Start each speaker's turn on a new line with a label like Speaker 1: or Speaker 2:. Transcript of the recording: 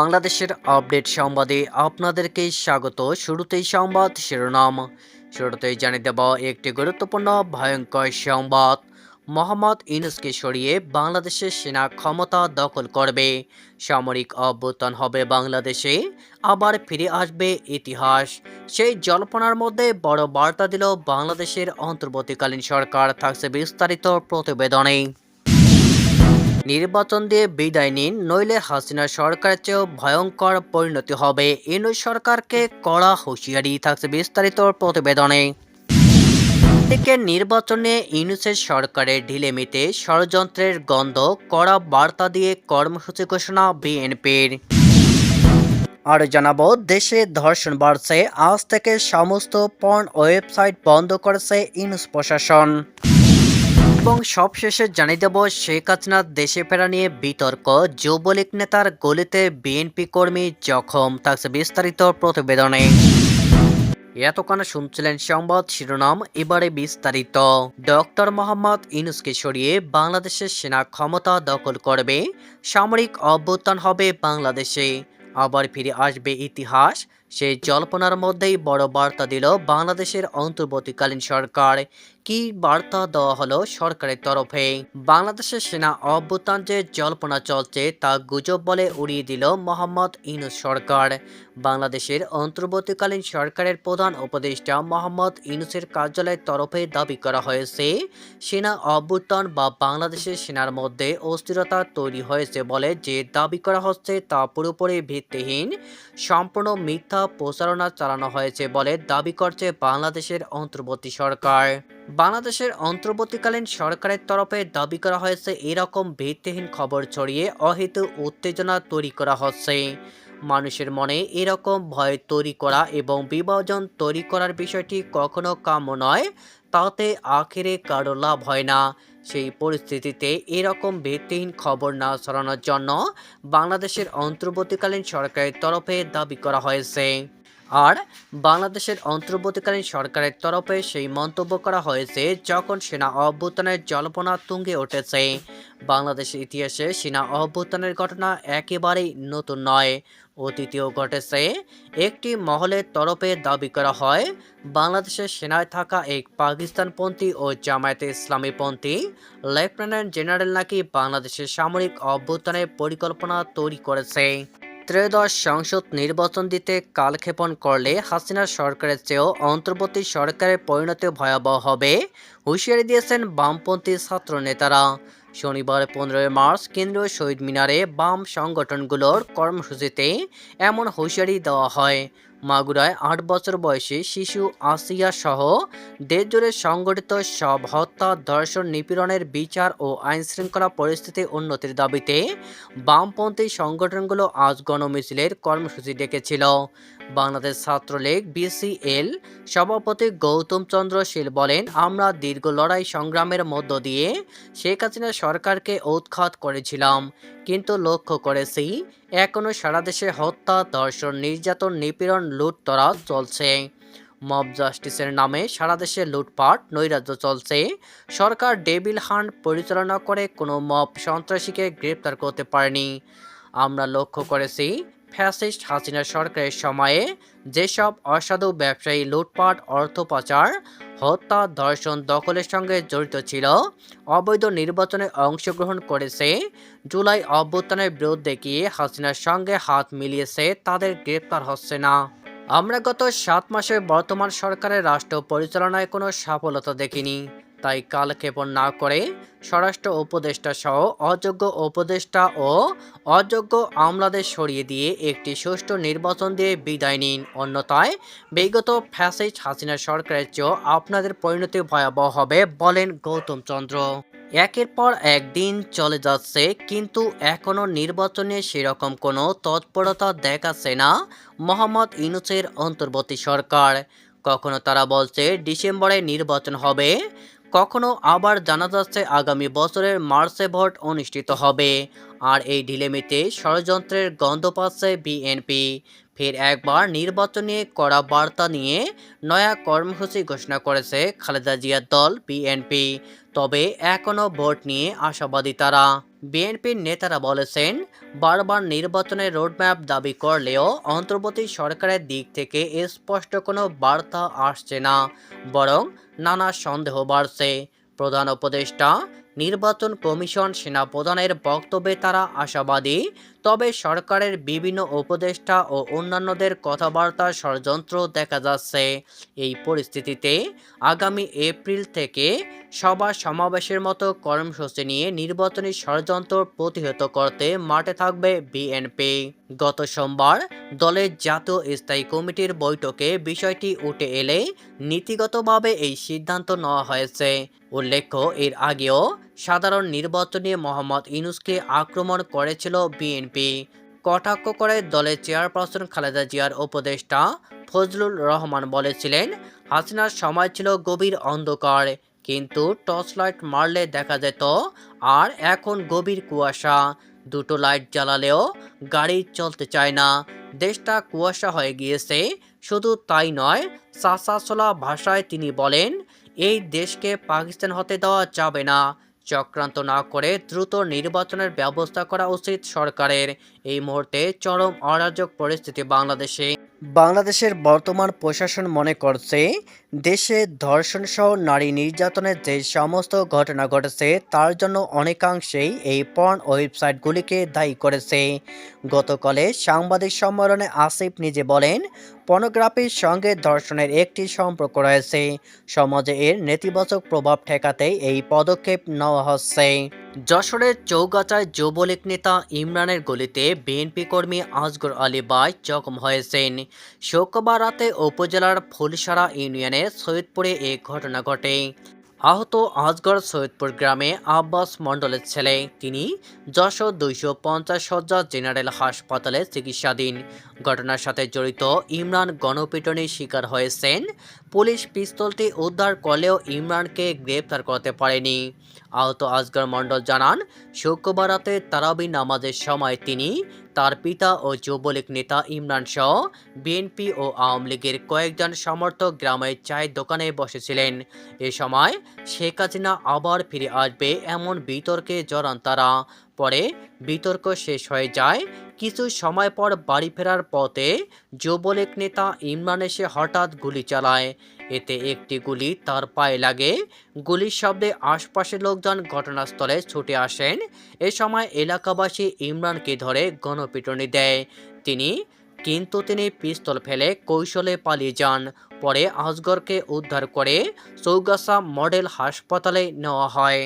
Speaker 1: বাংলাদেশের আপডেট সংবাদে আপনাদেরকে স্বাগত। শুরুতেই সংবাদ শিরোনাম। শুরুতেই জানিয়ে দেব একটি গুরুত্বপূর্ণ ভয়ঙ্কর সংবাদ। মোহাম্মদ ইউনুসকে সরিয়ে বাংলাদেশের সেনা ক্ষমতা দখল করবে। সামরিক অভ্যুত্থান হবে বাংলাদেশে। আবার ফিরে আসবে ইতিহাস। সেই জল্পনার মধ্যে বড় বার্তা দিল বাংলাদেশের অন্তর্বর্তীকালীন সরকার। থাকছে বিস্তারিত প্রতিবেদনে। নির্বাচন দিয়ে বিদায় নিন, নইলে হাসিনা সরকারের চেয়েও ভয়ঙ্কর পরিণতি হবে। ইনু সরকারকে কড়া হুঁশিয়ারি থাকছে বিস্তারিত প্রতিবেদনে। থেকে নির্বাচনে ইউনুসের সরকারের ঢিলেমিতে ষড়যন্ত্রের গন্ধ, কড়া বার্তা দিয়ে কর্মসূচি ঘোষণা বিএনপির। আর জানাব, দেশে ধর্ষণ বাড়ছে, আজ থেকে সমস্ত পর্ন ওয়েবসাইট বন্ধ করেছে ইউনুস প্রশাসন। এবং সবশেষে জানিয়ে দেব, শেখ হাসিনা দেশে ফেরা নিয়ে বিতর্ক। যুবলীগ নেতার গলিতে বিএনপি কর্মী জখম, থাকছে বিস্তারিত প্রতিবেদনে। এতক্ষণ শুনছিলেন সংবাদ শিরোনাম, এবারে বিস্তারিত। ডক্টর মোহাম্মদ ইনুসকে সরিয়ে বাংলাদেশের সেনা ক্ষমতা দখল করবে, সামরিক অভ্যুত্থান হবে বাংলাদেশে। আবার ফিরে আসবে ইতিহাস, সেই জল্পনার মধ্যেই বড় বার্তা দিল বাংলাদেশের অন্তর্বর্তীকালীন সরকার। কি বার্তা দেওয়া হলো সরকারের তরফে? বাংলাদেশের সেনা অভ্যুত্থান যে জল্পনা চলছে, তা গুজব বলে উড়িয়ে দিল মোহাম্মদ ইনুস সরকার। বাংলাদেশের অন্তর্বর্তীকালীন সরকারের প্রধান উপদেষ্টা মোহাম্মদ ইনুসের কার্যালয়ের তরফে দাবি করা হয়েছে, সেনা অভ্যুত্থান বা বাংলাদেশের সেনার মধ্যে অস্থিরতা তৈরি হয়েছে বলে যে দাবি করা হচ্ছে, তা পুরোপুরি ভিত্তিহীন, সম্পূর্ণ মিথ্যা প্রচারণা চালানো হয়েছে বলে দাবি করছে বাংলাদেশের অন্তর্বর্তী সরকার। বাংলাদেশের অন্তর্বর্তীকালীন সরকারের তরফে দাবি করা হয়েছে, এরকম ভিত্তিহীন খবর ছড়িয়ে অহেতু উত্তেজনা তৈরি করা হচ্ছে। মানুষের মনে এরকম ভয় তৈরি করা এবং বিভাজন তৈরি করার বিষয়টি কখনো কাম্য নয়, তাতে আখেরে কারও লাভ হয় না। সেই পরিস্থিতিতে এরকম ভিত্তিহীন খবর না ছড়ানোর জন্য বাংলাদেশের অন্তর্বর্তীকালীন সরকারের তরফে দাবি করা হয়েছে। আর বাংলাদেশের অন্তর্বর্তীকালীন সরকারের তরফে সেই মন্তব্য করা হয়েছে যখন সেনা অভ্যুত্থানের জল্পনা তুঙ্গে উঠেছে। বাংলাদেশের ইতিহাসে সেনা অভ্যুত্থানের ঘটনা একেবারেই নতুন নয়। অতীতেও ঘটেছে, একটি মহলের তরফে দাবি করা হয় বাংলাদেশের সেনায় থাকা এক পাকিস্তানপন্থী ও জামায়াতে ইসলামীপন্থী লেফটেন্যান্ট জেনারেল নাকি বাংলাদেশের সামরিক অভ্যুত্থানের পরিকল্পনা তৈরি করেছে। ত্রয়োদশ সংসদ নির্বাচন দিতে কালক্ষেপণ করলে হাসিনা সরকারের চেয়েও অন্তর্বর্তী সরকারের পরিণতি ভয়াবহ হবে। হুঁশিয়ারি দিয়েছেন বামপন্থী ছাত্র নেতারা শনিবার পনেরোই মার্চ কেন্দ্রীয় শহীদ মিনারে বাম সংগঠনগুলোর কর্মসূচিতে এমন হুঁশিয়ারি দেওয়া হয়। মাগুরায় আট বছর বয়সী শিশু আসিয়া সহ দেশজুড়ে সংগঠিত সব হত্যা, ধর্ষণ, নিপীড়নের বিচার ও আইনশৃঙ্খলা পরিস্থিতি উন্নতির দাবিতে বামপন্থী সংগঠনগুলো আজ গণমিছিলের কর্মসূচি ডেকেছিল। বাংলাদেশ ছাত্রলীগ, বিসিএল সভাপতি গৌতম চন্দ্র শীল বলেন, আমরা দীর্ঘ লড়াই সংগ্রামের মধ্য দিয়ে শেখ হাসিনা সরকারকে উৎখাত করেছিলাম। কিন্তু লক্ষ্য করেছি এখনও সারা দেশে হত্যা, ধর্ষণ, নির্যাতন, নিপীড়ন লুটতরা চলছে। মব জাস্টিসের নামে সারা দেশে লুটপাট, নৈরাজ্য চলছে। সরকার ডেভিল হান্ট পরিচালনা করে কোনো মব সন্ত্রাসীকে গ্রেপ্তার করতে পারেনি। আমরা লক্ষ্য করেছি ফ্যাসিস্ট হাসিনা সরকারের সময়ে যেসব অসাধু ব্যবসায়ী লুটপাট অর্থ পাচার হত্যা, ধর্ষণ দখলের সঙ্গে জড়িত ছিল, অবৈধ নির্বাচনে অংশগ্রহণ করেছে, জুলাই অভ্যুত্থানের বিরুদ্ধে গিয়ে হাসিনার সঙ্গে হাত মিলিয়েছে তাদের গ্রেপ্তার হচ্ছে না। আমরা গত সাত মাসে বর্তমান সরকারের রাষ্ট্র পরিচালনায় কোনো সফলতা দেখিনি। তাই কালক্ষেপণ না করে স্বরাষ্ট্র উপদেষ্টা সহ অযোগ্য উপদেষ্টা ও অযোগ্য আমলাদের সরিয়ে দিয়ে একটি সুষ্ঠু নির্বাচন দিয়ে বিদায় নিন। অন্যথায় বিগত ফ্যাসিস্ট হাসিনা সরকারের চেয়েও আপনাদের পরিণতি ভয়াবহ হবে বলেন গৌতম চন্দ্র। একের পর একদিন চলে যাচ্ছে কিন্তু এখনও নির্বাচনে সেরকম কোনো তৎপরতা দেখাচ্ছে না মোহাম্মদ ইনুসের অন্তর্বর্তী সরকার। কখনো তারা বলছে ডিসেম্বরে নির্বাচন হবে কখনো আবার জানা যাচ্ছে আগামী বছরের মার্চে ভোট অনুষ্ঠিত হবে। আর এই ঢিলেমিতে ষড়যন্ত্রের গন্ধ পাচ্ছে বিএনপি। ফের একবার নির্বাচন নিয়ে কড়া বার্তা নিয়ে নয়া কর্মসূচি ঘোষণা করেছে খালেদা জিয়ার দল বিএনপি। তবে এখনও ভোট নিয়ে আশাবাদী তারা। বিএনপির নেতারা বলেছেন, বারবার নির্বাচনের রোডম্যাপ দাবি করলেও অন্তর্বর্তী সরকারের দিক থেকে স্পষ্ট কোনো বার্তা আসছে না, বরং নানা সন্দেহ বাড়ছে। প্রধান উপদেষ্টা, নির্বাচন কমিশন সেনাপ্রধানের বক্তব্যে তারা আশাবাদী তবে সরকারের বিভিন্ন উপদেষ্টা ও অন্যান্যদের কথাবার্তা ষড়যন্ত্র দেখা যাচ্ছে। এই পরিস্থিতিতে আগামী এপ্রিল থেকে সভা সমাবেশের মতো কর্মসূচি নিয়ে নির্বাচনী ষড়যন্ত্র প্রতিহত করতে মাঠে থাকবে বিএনপি। গত সোমবার দলের জাতীয় স্থায়ী কমিটির বৈঠকে বিষয়টি উঠে এলে নীতিগতভাবে এই সিদ্ধান্ত নেওয়া হয়েছে। উল্লেখ্য, এর আগেও সাধারণ নির্বাচনে মোহাম্মদ ইনুসকে আক্রমণ করেছিল বিএনপি। কটাক্ষ করে দলের চেয়ারপারসন খালেদা জিয়ার উপদেষ্টা ফজলুল রহমান বলেছিলেন, হাসিনার সময় ছিল গভীর অন্ধকার, কিন্তু টর্চ লাইট মারলে দেখা যেত আর এখন গভীর কুয়াশা। দুটো লাইট জ্বালালেও গাড়ি চলতে চায় না। দেশটা কুয়াশা হয়ে গিয়েছে, শুধু তাই নয়, সাসাসোলা ভাষায় তিনি বলেন, এই দেশকে পাকিস্তান হতে দেওয়া যাবে না। চক্রান্ত না করে দ্রুত নির্বাচনের ব্যবস্থা করা উচিত সরকারের। এই মুহূর্তে চরম অরাজক পরিস্থিতি বাংলাদেশে। বাংলাদেশের বর্তমান প্রশাসন মনে করছে দেশে ধর্ষণ সহ নারী নির্যাতনের যে সমস্ত ঘটনা ঘটেছে, তার জন্য অনেকাংশেই এই পর্ন ওয়েবসাইটগুলিকে দায়ী করেছে। গতকালে সাংবাদিক সম্মেলনে আসিফ নিজে বলেন, পর্নোগ্রাফির সঙ্গে ধর্ষণের একটি সম্পর্ক রয়েছে। সমাজে এর নেতিবাচক প্রভাব ঠেকাতে এই পদক্ষেপ নেওয়া হচ্ছে। যশোরের চৌগাছায় যুবলীগ নেতা ইমরানের গলিতে বিএনপি কর্মী আজগর আলী বাই জখম হয়েছেন। শুক্রবার রাতে উপজেলার ফুলসারা ইউনিয়নের সৈয়দপুরে এই ঘটনা ঘটে। আহত আজগড় সৈয়দপুর গ্রামে আব্বাস মণ্ডলের ছেলে, তিনি যশো দুইশো পঞ্চাশ সজ্জা জেনারেল হাসপাতালে চিকিৎসাধীন। ঘটনার সাথে জড়িত ইমরান গণপিটনের শিকার হয়েছেন। পুলিশ পিস্তলটি উদ্ধার করলেও ইমরানকে গ্রেপ্তার করতে পারেনি। আহত আজগর মণ্ডল জানান, শুক্রবার রাতে তারাবি নামাজের সময় তিনি, তার পিতা ও যুবলীগ নেতা ইমরান সহ বিএনপি ও আওয়ামী লীগের কয়েকজন সমর্থক গ্রামের চায়ের দোকানে বসেছিলেন। এ সময় শেখ হাসিনা আবার ফিরে আসবে এমন বিতর্কে জড়ান তারা। পরে বিতর্ক শেষ হয়ে যায়। কিছু সময় পর বাড়ি ফেরার পথে যুবলীগ নেতা ইমরান এসে হঠাৎ গুলি চালায়। এতে একটি গুলি তার পায়ে লাগে। গুলির শব্দে আশপাশের লোকজন ঘটনাস্থলে ছুটে আসেন। এ সময় এলাকাবাসী ইমরানকে ধরে গণপিটুনি দেয়। তিনি, কিন্তু তিনি পিস্তল ফেলে কৌশলে পালিয়ে যান। পরে আজগরকে উদ্ধার করে চৌগাছা মডেল হাসপাতালে নেওয়া হয়।